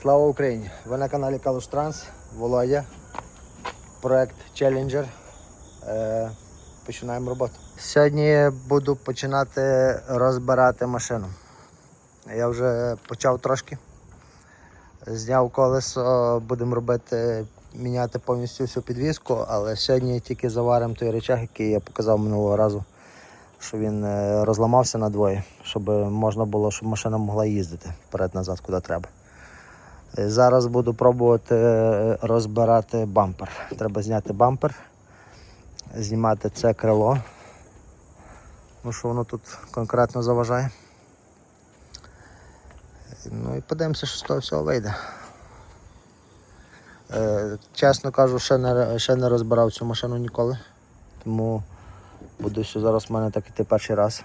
Слава Україні! Ви на каналі Калуш Транс, Володя, проект Challenger. Е, починаємо роботу. Сьогодні буду починати розбирати машину. Я вже почав трошки. Зняв колесо, будемо робити, міняти повністю всю підвіску, але сьогодні тільки заваримо той речах, який я показав минулого разу, що він е, розламався надвоє, щоб можна було, щоб машина могла їздити вперед-назад, куди треба. Зараз буду пробувати е, розбирати бампер. Треба зняти бампер, знімати це крило, ну що воно тут конкретно заважає. Ну і подивимося, що з того всього вийде. Е, чесно кажу, ще не, ще не розбирав цю машину ніколи. Тому буду що зараз в мене так іти перший раз.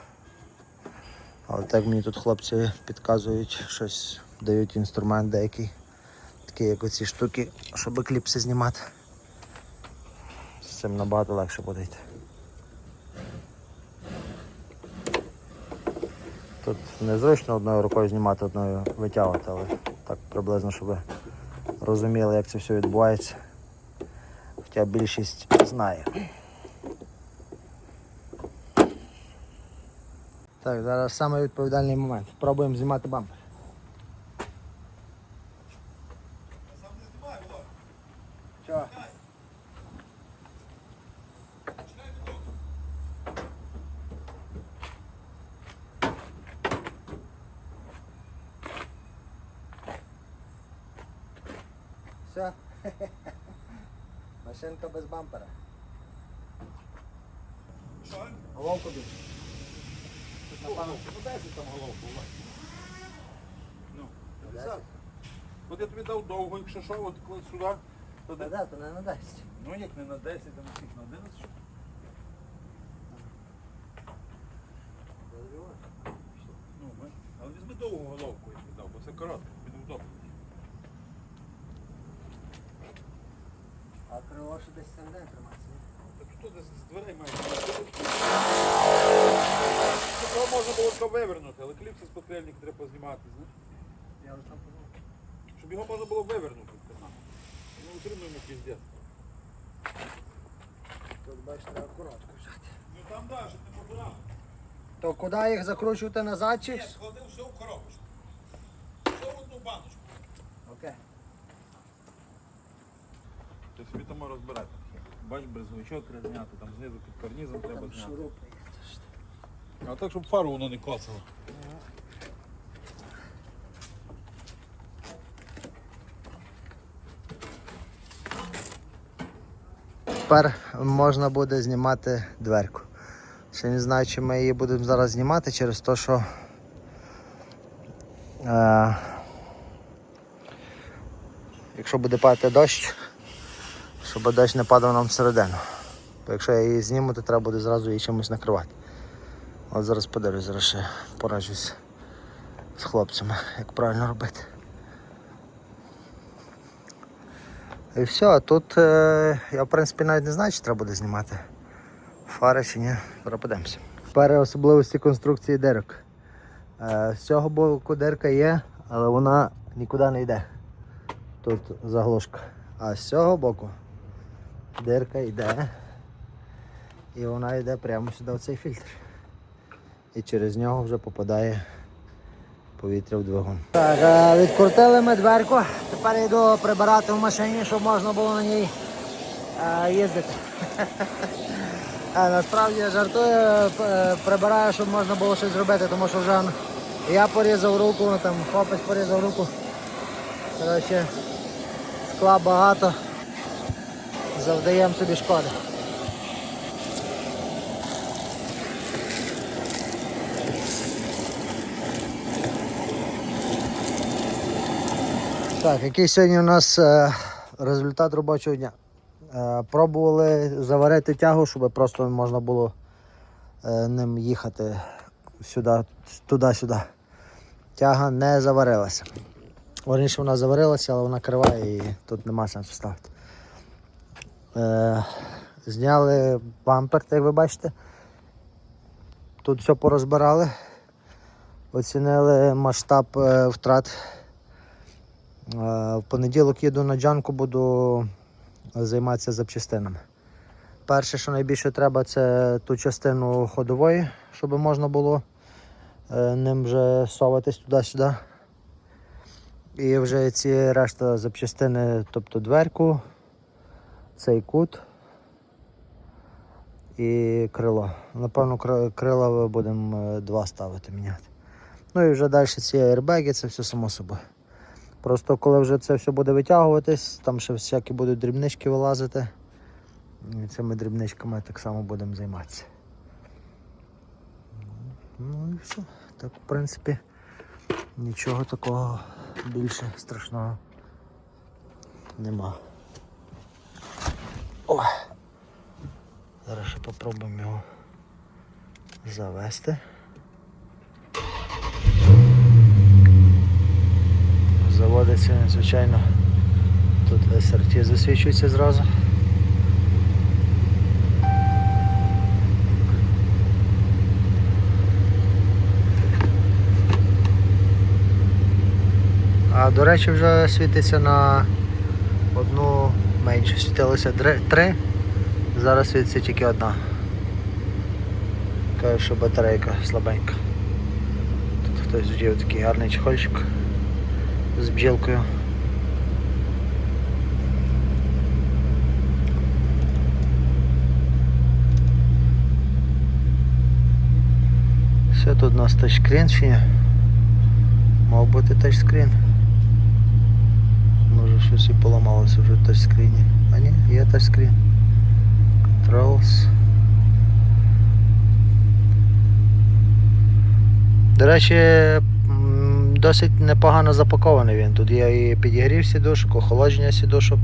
Але так мені тут хлопці підказують, щось дають інструмент деякий. Такий як оці штуки, щоб кліпси знімати. З цим набагато легше буде йти. Тут незручно одною рукою знімати, одною витягувати, але так приблизно, щоб ви розуміли, як це все відбувається. Хоча більшість знає. Так, зараз відповідальний момент. Пробуємо знімати бампер. Що? Все. Машинка без бампера. Що? Головку більше. Напевно, подайся там головку. Ну, Десять. От я тобі дав довго, якщо що, от коли сюди, то де? да, то не надасть. Ну як не на 10, а на всіх на 11? що? Ну, ми- але візьми довгу головку, я тобі дав, бо це коротко, неудобно. А крило ще десь середини тримається. ні? Так що десь з дверей має. Цього можна вивернути, але кліпси з підкрильника треба знімати, знаєш? Я вже там подумав. Щоб його можна було вивернути. Ну, все одно йому піздець. Тут бачиш, треба коротко взяти. Ну там да, щоб не побирав. То куди їх закручувати назад чи? Ні, склади все в коробочку. Все в одну баночку. Окей. Ти собі там розбирати. Бач, брезовичок треба зняти, там знизу під карнізом треба Там зняти. шурупи. А так, щоб фару воно не коцало. Тепер можна буде знімати дверку. Ще не знаю, чи ми її будемо зараз знімати через те, що е, якщо буде падати дощ, щоб дощ не падав нам всередину. Бо якщо я її зніму, то треба буде зразу її чимось накривати. От зараз подивлюсь, зараз ще пораджусь з хлопцями, як правильно робити. І все, а тут е, я в принципі навіть не знаю, чи треба буде знімати фари чи ні. Подивимося. Тепер особливості конструкції дирок. Е, з цього боку дирка є, але вона нікуди не йде. Тут заглушка. А з цього боку дирка йде. І вона йде прямо сюди в цей фільтр. І через нього вже попадає повітря в двигун. Так, е, відкрутили ми дверку. Тепер йду прибирати в машині, щоб можна було на ній е, їздити. Е, Насправді жартую, прибираю, щоб можна було щось зробити, тому що вже я порізав руку, там хлопець порізав руку. Коротше, скла багато. Завдаємо собі шкоди. Так, який сьогодні у нас е, результат робочого дня? Е, пробували заварити тягу, щоб просто можна було е, ним їхати сюди, туди-сюди. Тяга не заварилася. Раніше вона заварилася, але вона крива і тут нема сенсу ставити. Е, зняли бампер, як ви бачите. Тут все порозбирали. Оцінили масштаб е, втрат В понеділок їду на джанку, буду займатися запчастинами. Перше, що найбільше треба, це ту частину ходової, щоб можна було е, ним вже соватись туди-сюди. І вже ці решта запчастини, тобто дверку, цей кут і крило. Напевно, крила будемо е, два ставити міняти. Ну і вже далі ці аербеги, це все само собою. Просто коли вже це все буде витягуватись, там ще всякі будуть дрібнички вилазити. І цими дрібничками так само будемо займатися. Ну і все. Так, в принципі, нічого такого більше страшного нема. О! Зараз ще попробуємо його завести. Заводиться, звичайно, тут SRT засвічується зразу. А до речі, вже світиться на одну менше. Світилося три, зараз світиться тільки одна. Каже, що батарейка слабенька. Тут хтось вдів такий гарний чехольчик з бджілкою. Все тут у нас тачскрін чи ні? Мав бути тачскрін. Може щось і поламалося вже в тачскріні. А ні, є тачскрін. Controls. До речі, м, досить непогано запакований він. Тут є і підігрів сідушок, охолодження сідушок,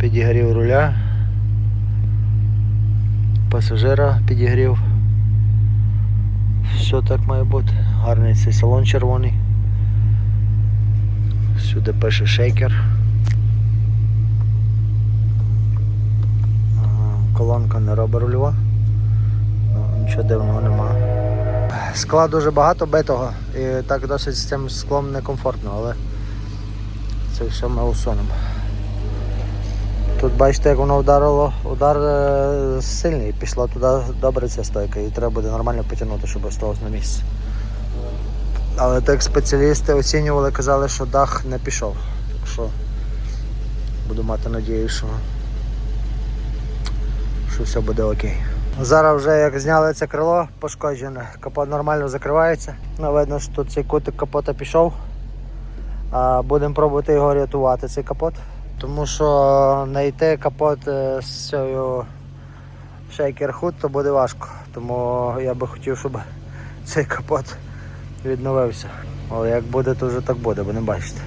підігрів руля, пасажира підігрів. Все так має бути. Гарний цей салон червоний. Сюди пише шейкер. Колонка не робить рульова. Ну, нічого дивного нема. Скла дуже багато битого і так досить з цим склом некомфортно, але це все ми усунемо. Тут бачите, як воно вдарило, удар е, сильний, пішла туди добре ця стойка і треба буде нормально потягнути, щоб осталось на місці. Але так спеціалісти оцінювали, казали, що дах не пішов. Так що буду мати надію, що, що все буде окей. Зараз вже як зняли це крило пошкоджене, капот нормально закривається. Ну, видно, що тут цей кутик капота пішов. Будемо пробувати його рятувати, цей капот. Тому що знайти капот е, з цією шейкер худ то буде важко. Тому я би хотів, щоб цей капот відновився. Але як буде, то вже так буде, будемо бачити.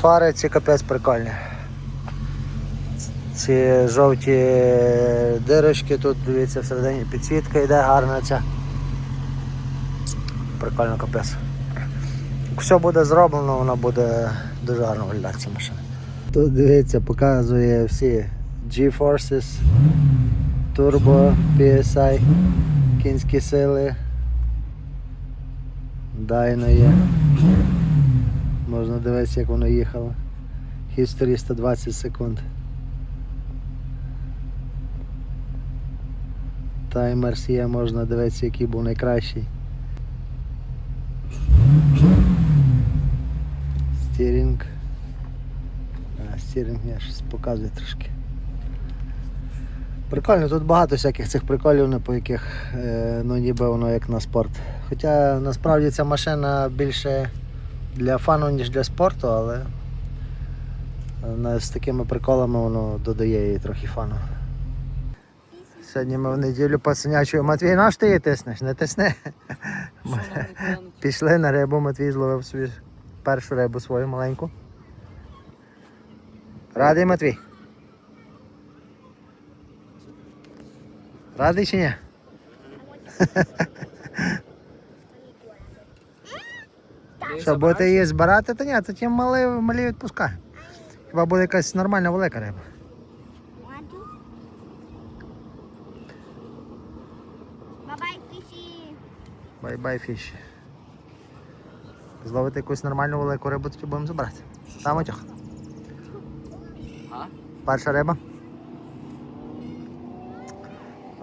Фари ці капець прикольні. Ці жовті дирочки, тут дивіться всередині підсвітка йде гарна ця. Прикольно капець. Все буде зроблено, воно буде дуже гарно виглядати ця машина. Тут дивіться, показує всі G-Forces, Turbo, PSI, кінські сили. Дайно є. Можна дивитися, як воно їхало. History 120 секунд. Таймерс є, можна дивитися, який був найкращий. Стірінг. Стірінг я щось показує трошки. Прикольно, тут багато всяких цих приколів, по яких е, ну, ніби воно як на спорт. Хоча насправді ця машина більше для фану, ніж для спорту, але е, з такими приколами воно додає їй трохи фану. Сьогодні ми в неділю пацанячою. Матвій, наш ти її тиснеш? Не тисни. Пішли на рибу, Матвій зловив собі першу рибу свою маленьку. Радий Матвій? Радий чи ні? Що, будете її збирати, то ні, то ті малі, малі відпускай. Хіба буде якась нормальна велика риба. Бай-бай фіш. Зловити якусь нормальну велику рибу, тоді будемо забирати. Самотяг? А? Перша риба?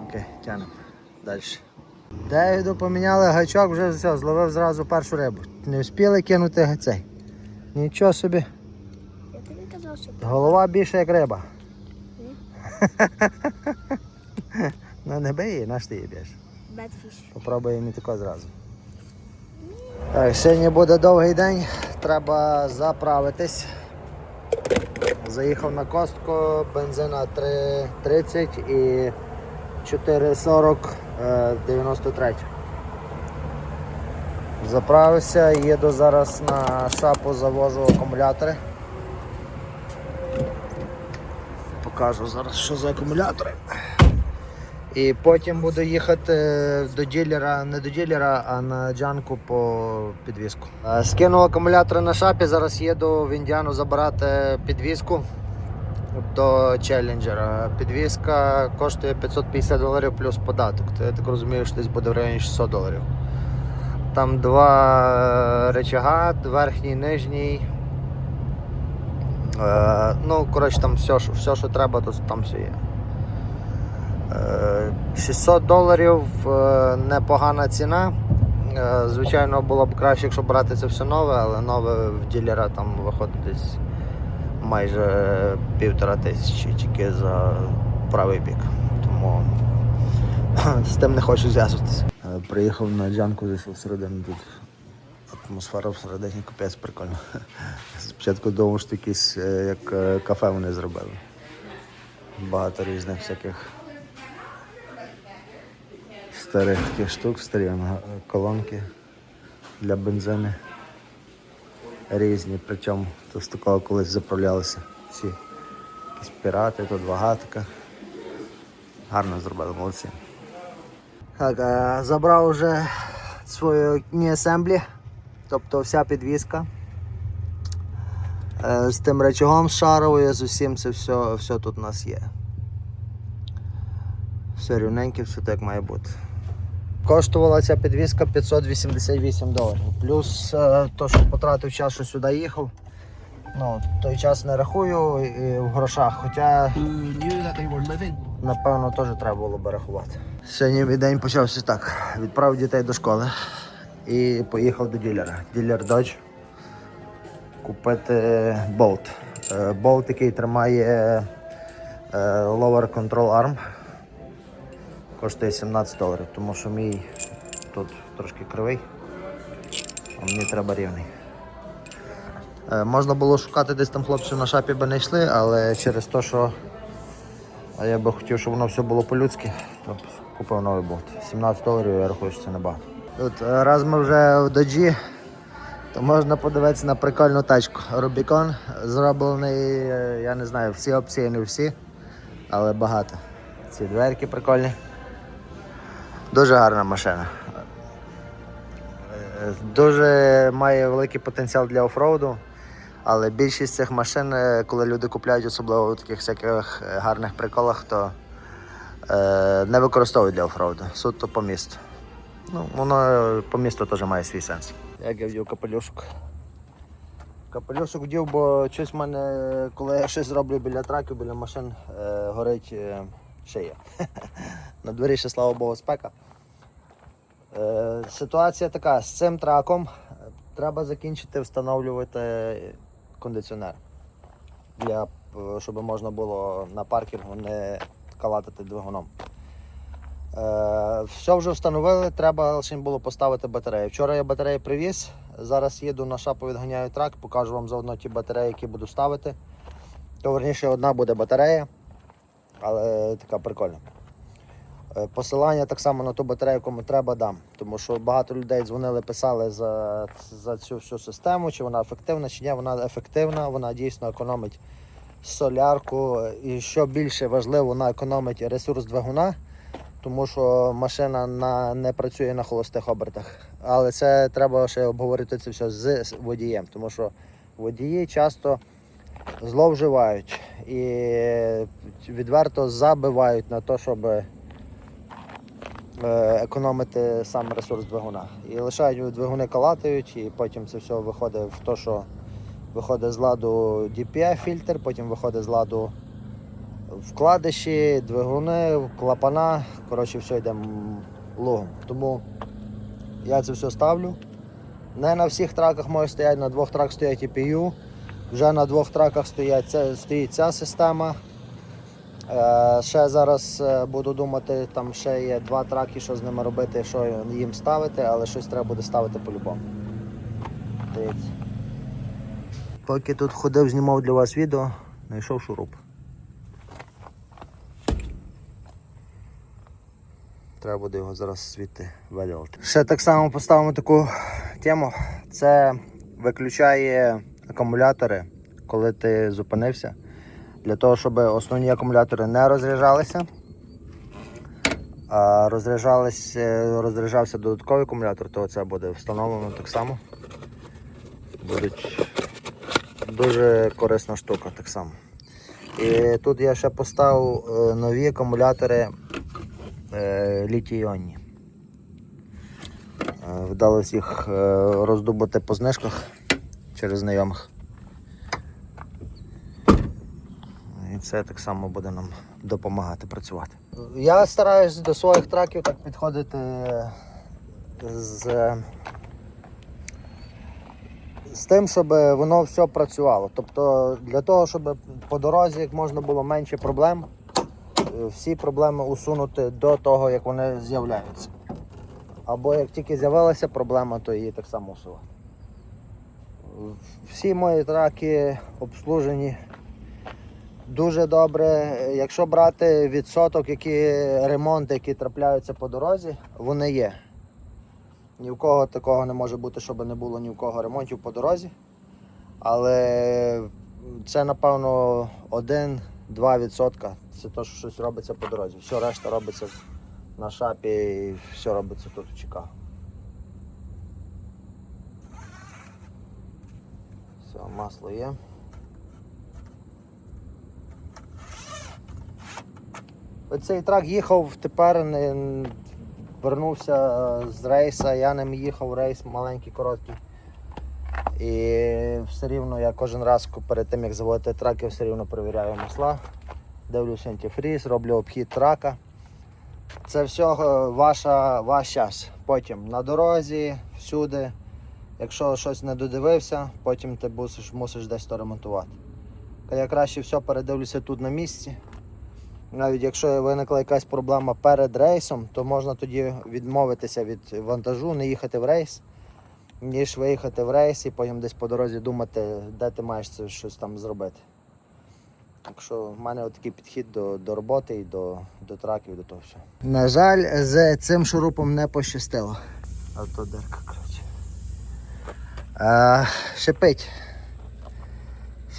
Окей, тянемо. Далі. Девіду поміняли гачок, вже все, зловив зразу першу рибу. Не встигли кинути гацей. Нічого собі. Я тобі казав, що Голова більше як риба. ну не бий її, наш ти її б'єш. Бетфіш. Попробуємо і тако зразу. Так, сьогодні буде довгий день, треба заправитись. Заїхав на костку, бензина 3,30 і 4,40 е, 93. Заправився, їду зараз на шапу, завожу акумулятори. Покажу зараз, що за акумулятори. І потім буду їхати до ділера, не до ділера, а на джанку по підвізку. Е, Скинув акумулятори на шапі, зараз їду в Індіану забирати підвізку до челленджера. Підвізка коштує 550 доларів плюс податок. То я так розумію, що десь буде в районі 600 доларів. Там два речага, верхній, нижній. Е, ну, коротше, там все, все, що треба, то там все є. Е, 600 доларів е, непогана ціна. Е, Звичайно, було б краще, якщо брати це все нове, але нове в ділера там виходить десь майже півтора тисячі тільки за правий бік. Тому з тим не хочу зв'язуватися. Е, Приїхав на джанку, зайшов всередину тут. Атмосфера всередині капець прикольно. Спочатку думав, що якісь як кафе вони зробили. Багато різних всяких старих таких штук, старі колонки для бензини. Різні, причому то такого колись заправлялися всі. Якісь пірати, тут вага така. Гарно зробили, молодці. Так, е, забрав вже свою ні асемблі, тобто вся підвізка. Е, З тим речагом з шаровою, з усім це все, все тут у нас є. Все рівненьке, все так має бути. Коштувала ця підвізка 588 доларів. Плюс е, то, що потратив час, що сюди їхав. Ну, той час не рахую і в грошах, хоча напевно теж треба було би рахувати. Сьогодні мій день почався так. Відправив дітей до школи і поїхав до ділера. Ділер Dodge. Купити болт. Е, Болт, який тримає е, Lower Control Arm. Коштує 17 доларів, тому що мій тут трошки кривий, а мені треба рівний. Е, Можна було шукати десь там хлопців на шапі би не йшли, але через те, що я би хотів, щоб воно все було по-людськи, то купив новий болт. 17 доларів, я рахую, що це небагато. От е, раз ми вже в доджі, то можна подивитися на прикольну тачку. Rubicon зроблений, е, я не знаю, всі опції, не всі, але багато. Ці дверки прикольні. Дуже гарна машина. Е, Дуже має великий потенціал для офроуду, але більшість цих машин, е, коли люди купляють, особливо у таких всяких е, гарних приколах, то е, не використовують для офроуду, суто по місту. Ну, воно по місту теж має свій сенс. Як я вдів капелюшок. Капелюшок вдів, бо щось в мене, коли я щось роблю біля траків, біля машин, е, горить е, шия. На дворі ще, слава Богу, спека. Е, ситуація така, з цим траком е, треба закінчити встановлювати кондиціонер. Для, е, щоб можна було на паркінгу не калатити двигуном. Все вже встановили, треба лише було поставити батарею. Вчора я батареї привіз, зараз їду на шапу, відганяю трак, покажу вам заодно ті батареї, які буду ставити. То верніше одна буде батарея, але така прикольна. Е, Посилання так само на ту батарею, кому треба, дам. Тому що багато людей дзвонили, писали за, за цю всю систему, чи вона ефективна, чи ні. Вона ефективна, вона дійсно економить солярку. І що більше важливо, вона економить ресурс двигуна, тому що машина на, не працює на холостих обертах. Але це треба ще обговорити це все з водієм, тому що водії часто зловживають і відверто забивають на те, щоб економити сам ресурс двигуна. І лишають двигуни калатають, і потім це все виходить в те, що виходить з ладу DPI фільтр, потім виходить з ладу вкладиші, двигуни, клапана. Коротше, все йде м, логом. Тому я це все ставлю. Не на всіх траках може стоять, на двох траках стоять EPU. Вже на двох траках стоять, це, стоїть ця система. Е, ще зараз е, буду думати, там ще є два траки, що з ними робити, що їм ставити, але щось треба буде ставити по-любому. Поки тут ходив, знімав для вас відео, знайшов шуруп. Треба буде його зараз звідти видалити. Ще так само поставимо таку тему. Це виключає акумулятори, коли ти зупинився. Для того, щоб основні акумулятори не розряджалися. А е, розряджався додатковий акумулятор, то це буде встановлено так само. Будуть дуже корисна штука так само. І тут я ще поставив е, нові акумулятори е, літій-іонні. Вдалося їх роздобути по знижках через знайомих. Це так само буде нам допомагати працювати. Я стараюсь до своїх траків так підходити з, з тим, щоб воно все працювало. Тобто для того, щоб по дорозі як можна було менше проблем, всі проблеми усунути до того, як вони з'являються. Або як тільки з'явилася проблема, то її так само усувати. Всі мої траки обслужені дуже добре. Якщо брати відсоток, які ремонти, які трапляються по дорозі, вони є. Ні в кого такого не може бути, щоб не було ні в кого ремонтів по дорозі. Але це, напевно, 1-2 відсотка. Це те, що щось робиться по дорозі. Все решта робиться на шапі і все робиться тут в Чикаго. Все, масло є. Оцей трак їхав тепер, не, вернувся е, з рейса, я ним їхав рейс маленький, короткий. І все рівно я кожен раз перед тим як заводити трак, я все рівно перевіряю масла, дивлюся антифріз, роблю обхід трака. Це все ваша, ваш час. Потім на дорозі, всюди. Якщо щось не додивився, потім ти мусиш, мусиш десь то ремонтувати. Я краще все передивлюся тут на місці. Навіть якщо виникла якась проблема перед рейсом, то можна тоді відмовитися від вантажу, не їхати в рейс, ніж виїхати в рейс і потім десь по дорозі думати, де ти маєш це щось там зробити. Так що в мене такий підхід до, до роботи і до, до траків, до того всього. На жаль, з цим шурупом не пощастило. А то дирка, коротше. Шипить.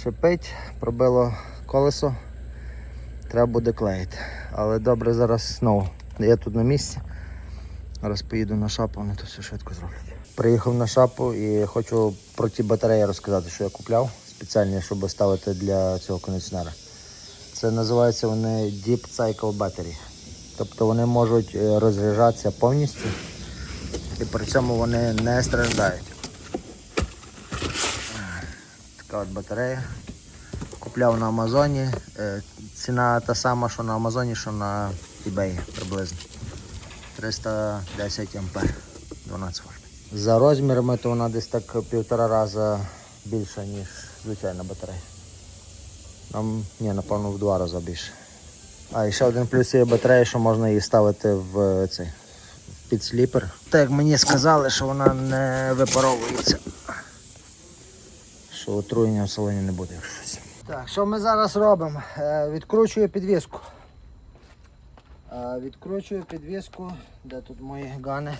Шипить, пробило колесо. Треба буде клеїти. Але добре, зараз знову. Я тут на місці. Зараз поїду на шапу, вони то все швидко зроблять. Приїхав на шапу і хочу про ті батареї розказати, що я купляв спеціальні, щоб ставити для цього кондиціонера. Це називаються вони Deep Cycle Battery. Тобто вони можуть е, розряджатися повністю і при цьому вони не страждають. Така от батарея. Купляв на Амазоні. Ціна та сама, що на Амазоні, що на eBay приблизно. 310 ампер, 12 вольт. За розмірами то вона десь так півтора рази більша, ніж звичайна батарея. Нам, ні, напевно, в два рази більше. А і ще один плюс є батарея, що можна її ставити в цей в підсліпер. Так як мені сказали, що вона не випаровується. Що отруєння в салоні не буде. якщо щось. Так, що ми зараз робимо? Е, відкручую підвіску. Е, відкручую підвіску. Де тут мої гани?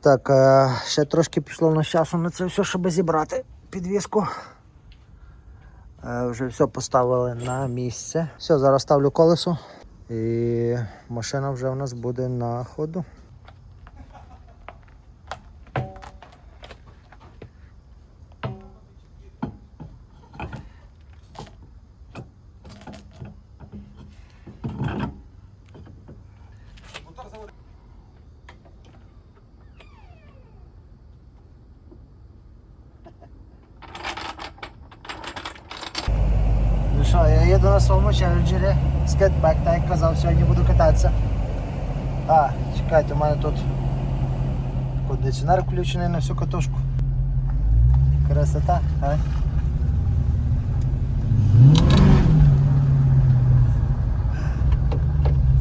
Так, е, ще трошки пішло на часу на це все, щоб зібрати підвіску. Вже все поставили на місце. Все, зараз ставлю колесо і машина вже у нас буде на ходу. їду на своєму челенджері. Скейтбек, так як казав, сьогодні буду кататися. А, чекайте, у мене тут кондиціонер включений на всю катушку. Красота, а?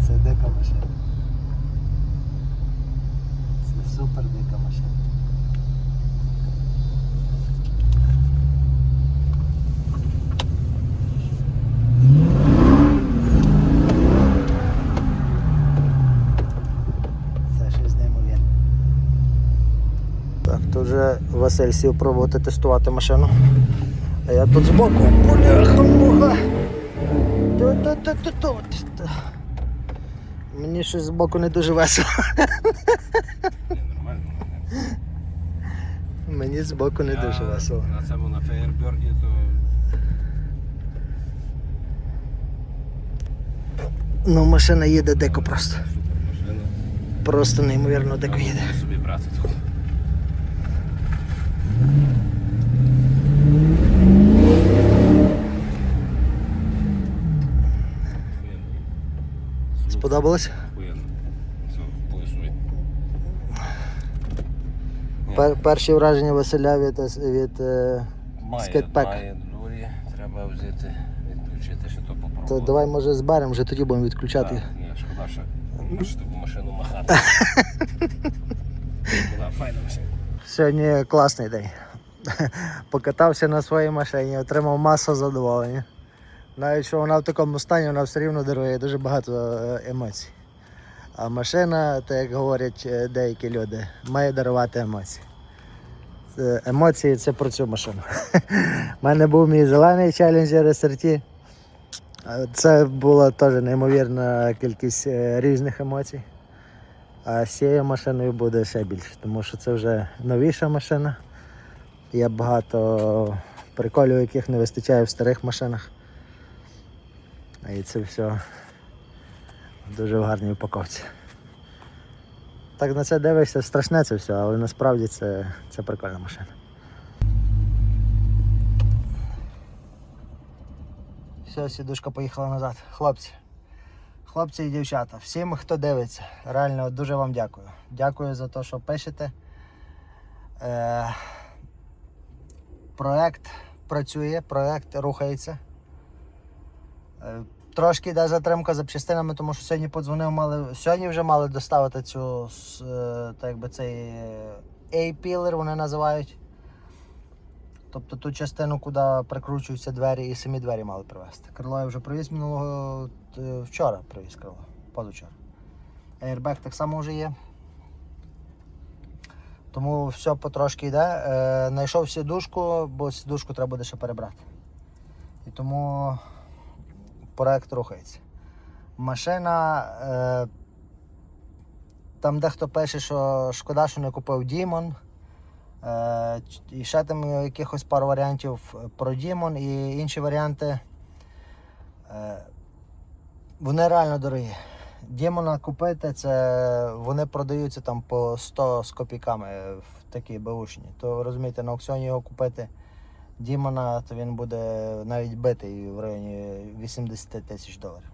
Це дика машина. Це супер дика машина. Це щось неймовірне. Так, тут вже Василь сів пробувати тестувати машину. А я тут збоку. Бляха муха. Мені щось збоку не дуже весело. Нормально. Мені збоку не дуже весело. На цьому на феєрбергі то Ну, машина їде дико просто. Просто неймовірно дико їде. Собі брати. Сподобалось? Пер- перші враження Василя від, від е, Має, дурі, треба взяти, відключити, що то попробувати. То давай може зберемо, вже тоді будемо відключати. Так, ні, шкода, що можеш таку машину махати. Файна машина. Сьогодні класний день. Покатався на своїй машині, отримав масу задоволення. Навіть що вона в такому стані, вона все рівно дарує дуже багато е, емоцій. А машина, так як говорять е, деякі люди, має дарувати емоції. Емоції це про цю машину. У мене був мій зелений челленджер SRT. Е, Це була теж неймовірна кількість різних емоцій. А з цією машиною буде ще більше, тому що це вже новіша машина. Є багато приколів, яких не вистачає в старих машинах. І це все дуже в гарній упаковці. Так на це дивишся, страшне це все, але насправді це, це прикольна машина. Все, сідушка поїхала назад. Хлопці. Хлопці і дівчата, всім, хто дивиться, реально дуже вам дякую. Дякую за те, що пишете. Е, проект працює, проект рухається. Е, трошки йде затримка запчастинами, тому що сьогодні подзвонив, мали, сьогодні вже мали доставити цю е, так якби цей A-пілер вони називають. Тобто ту частину, куди прикручуються двері, і самі двері мали привезти. Крило я вже привіз минулого вчора привіз позавчора. Airbag так само вже є. Тому все потрошки йде. Е, знайшов сідушку, бо сідушку треба буде ще перебрати. І тому проект рухається. Машина. Е, там дехто пише, що шкода, що не купив Дімон. Е, І ще там якихось пару варіантів про Дімон і інші варіанти. Е, Вони реально дорогі. Дімона купити, це вони продаються там по 100 з копійками в такі беушні. То розумієте, на аукціоні його купити Дімона, то він буде навіть битий в районі 80 тисяч доларів.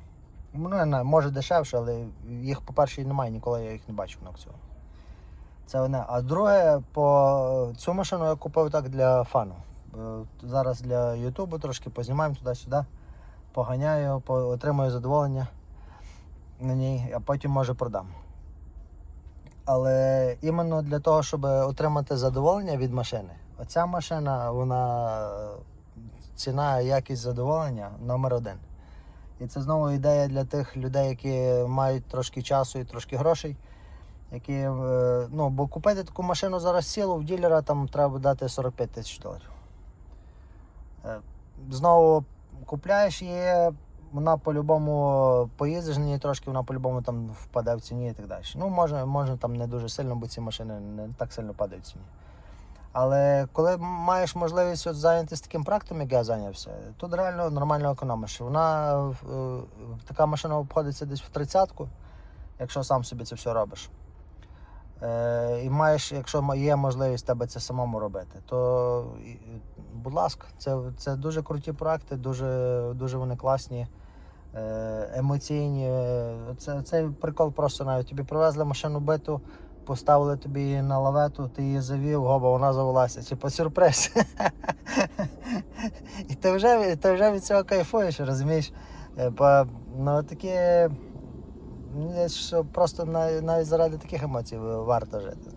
Ну, може дешевше, але їх, по-перше, немає, ніколи я їх не бачив на аукціоні. Це одне. А друге, по цю машину я купив так для фану. Е, Зараз для Ютубу трошки познімаємо туди-сюди, поганяю, по- отримую задоволення на ній, а потім може продам. Але іменно для того, щоб отримати задоволення від машини, оця машина, вона ціна, якість задоволення номер один. І це знову ідея для тих людей, які мають трошки часу і трошки грошей. Які, е, ну, бо купити таку машину зараз сілу в ділера там треба дати 45 тисяч доларів. Е, Знову купляєш її, вона по-любому поїздиш на ній трошки, вона по-любому там впаде в ціні і так далі. Ну, може, може там не дуже сильно, бо ці машини не так сильно падають в ціні. Але коли маєш можливість от зайнятися таким проектом, як я зайнявся, тут реально нормально економиш. Вона е, така машина обходиться десь в тридцятку, якщо сам собі це все робиш. Е, і маєш, якщо є можливість тебе це самому робити, то будь ласка, це, це дуже круті проекти, дуже, дуже вони класні, е, емоційні. Це, цей прикол просто навіть тобі привезли машину биту, поставили тобі її на лавету, ти її завів, гоба, вона завелася. Типа сюрприз. І ти вже, ти вже від цього кайфуєш, розумієш? Е, ну, такі, що просто навіть, заради таких емоцій варто жити.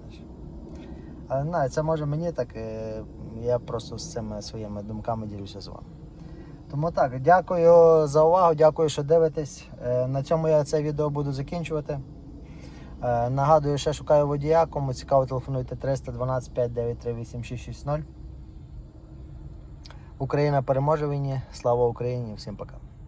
Але не це може мені так, е, я просто з цими своїми думками ділюся з вами. Тому так, дякую за увагу, дякую, що дивитесь. Е, На цьому я це відео буду закінчувати. Е, Нагадую, ще шукаю водія, кому цікаво, телефонуйте 312 593 8660. Україна переможе війні. Слава Україні! Всім пока.